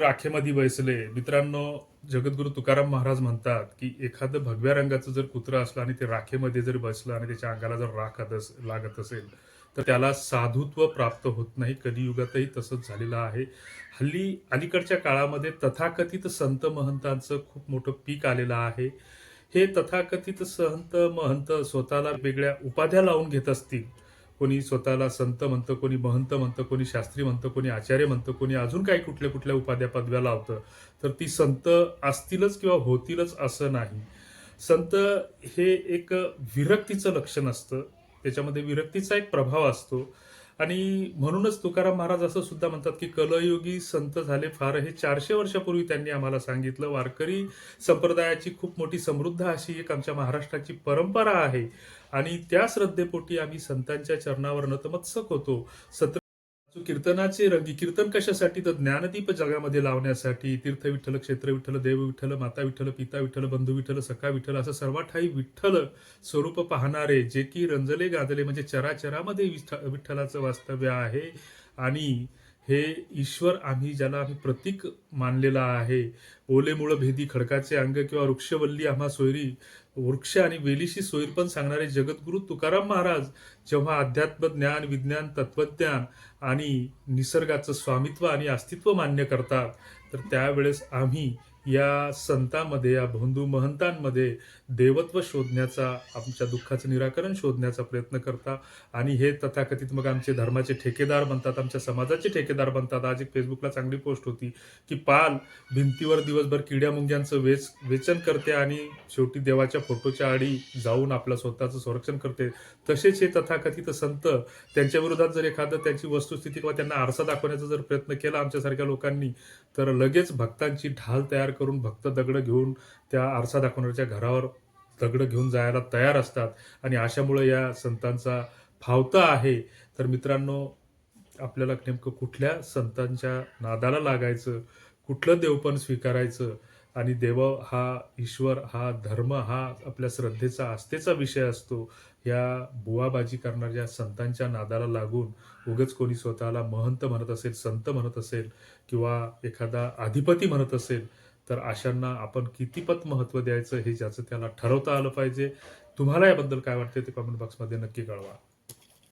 राखेमध्ये बैसले. मित्रांनो जगद्गुरु तुकाराम महाराज म्हणतात की एखादं भगव्या रंगाचं जर कुत्रं असलं आणि ते राखेमध्ये जर बसलं आणि त्याच्या अंगाला जर राख लागत असेल तर त्याला साधुत्व प्राप्त होत नाही. कलियुगातही तसंच झालेलं आहे. हल्ली अलीकडच्या काळामध्ये तथाकथित संत महंतांचं खूप मोठं पीक आलेलं आहे. हे तथाकथित संत महंत स्वतःला वेगळ्या उपाध्या लावून घेत असतील कोणी स्वतःला संत म्हणतं कोणी महंत म्हणतं कोणी शास्त्री म्हणतं कोणी आचार्य म्हणतं कोणी अजून काही कुठल्या कुठल्या उपाध्या पदव्या लावतं तर ती संत असतीलच किंवा होतीलच असं नाही. संत हे एक विरक्तीचं लक्षण असतं. त्याच्यामध्ये विरक्तीचा एक प्रभाव असतो. आणि म्हणूनच तुकाराम महाराज असं सुद्धा म्हणतात की कलयुगी संत झाले फार. हे चारशे वर्षापूर्वी त्यांनी आम्हाला सांगितलं. वारकरी संप्रदायाची खूप मोठी समृद्ध अशी एक आमच्या महाराष्ट्राची परंपरा आहे. आणि त्या श्रद्धेपोटी आम्ही संतांच्या चरणावर नतमत्सक होतो. सत्र कीर्तनाचे रंगी कीर्तन कशासाठी? तर ज्ञानदीप जगामध्ये लावण्यासाठी तीर्थ विठ्ठल क्षेत्र विठ्ठल देव विठ्ठल माता विठ्ठल पिता विठ्ठल बंधू विठ्ठल सखा विठ्ठल असं सर्वाठाई विठ्ठल स्वरूप पाहणारे जे की रंजले गाजले म्हणजे चराचरामध्ये विठ्ठ- विठ्ठलाचं वास्तव्य आहे. आणि हे ईश्वर आम्ही ज्याला आम्ही प्रतीक मानलेला आहे. ओलेमुळं भेदी खडकाचे अंग किंवा वृक्षवल्ली आम्हा सोयरी वृक्ष आणि वेलीशी सोयीर पण सांगणारे जगद्गुरु तुकाराम महाराज जेव्हा अध्यात्म ज्ञान विज्ञान तत्वज्ञान आणि निसर्गाचं स्वामित्व आणि अस्तित्व मान्य करतात तर त्यावेळेस आम्ही या संतामध्ये या बंधू महंतांमध्ये देवत्व शोधण्याचा आमच्या दुःखाचं निराकरण शोधण्याचा प्रयत्न करता. आणि हे तथाकथित मग आमचे धर्माचे ठेकेदार बनतात आमच्या समाजाचे ठेकेदार बनतात. आज एक फेसबुकला चांगली पोस्ट होती की पाल भिंतीवर दिवसभर किड्या मुंग्यांचं वेच वेचन करते आणि शेवटी देवाच्या फोटोच्या आडी जाऊन आपलं स्वतःचं संरक्षण करते. तसेच हे तथाकथित संत त्यांच्या विरोधात जर एखादं त्यांची वस्तुस्थिती किंवा त्यांना आरसा दाखवण्याचा जर प्रयत्न केला आमच्यासारख्या लोकांनी तर लगेच भक्तांची ढाल तयार करून भक्त दगड घेऊन त्या आरसा दाखवणाऱ्याच्या घरावर दगड घेऊन जायला तयार असतात. आणि अशामुळे या संतांचा फावता आहे. तर मित्रांनो आपल्याला नेमकं कुठल्या संतांच्या नादाला लागायचं? कुठलं देवपण स्वीकारायचं? आणि देव हा ईश्वर हा धर्म हा आपल्या श्रद्धेचा आस्थेचा विषय असतो. या बुवाबाजी करणाऱ्या संतांच्या नादाला लागून उगच कोणी स्वतःला महंत म्हणत असेल संत म्हणत असेल किंवा एखादा अधिपती म्हणत असेल तर अशांना आपण कितीपत महत्त्व द्यायचं हे ज्याचं त्याला ठरवता आलं पाहिजे. तुम्हाला याबद्दल काय वाटते ते कमेंट बॉक्समध्ये नक्की कळवा.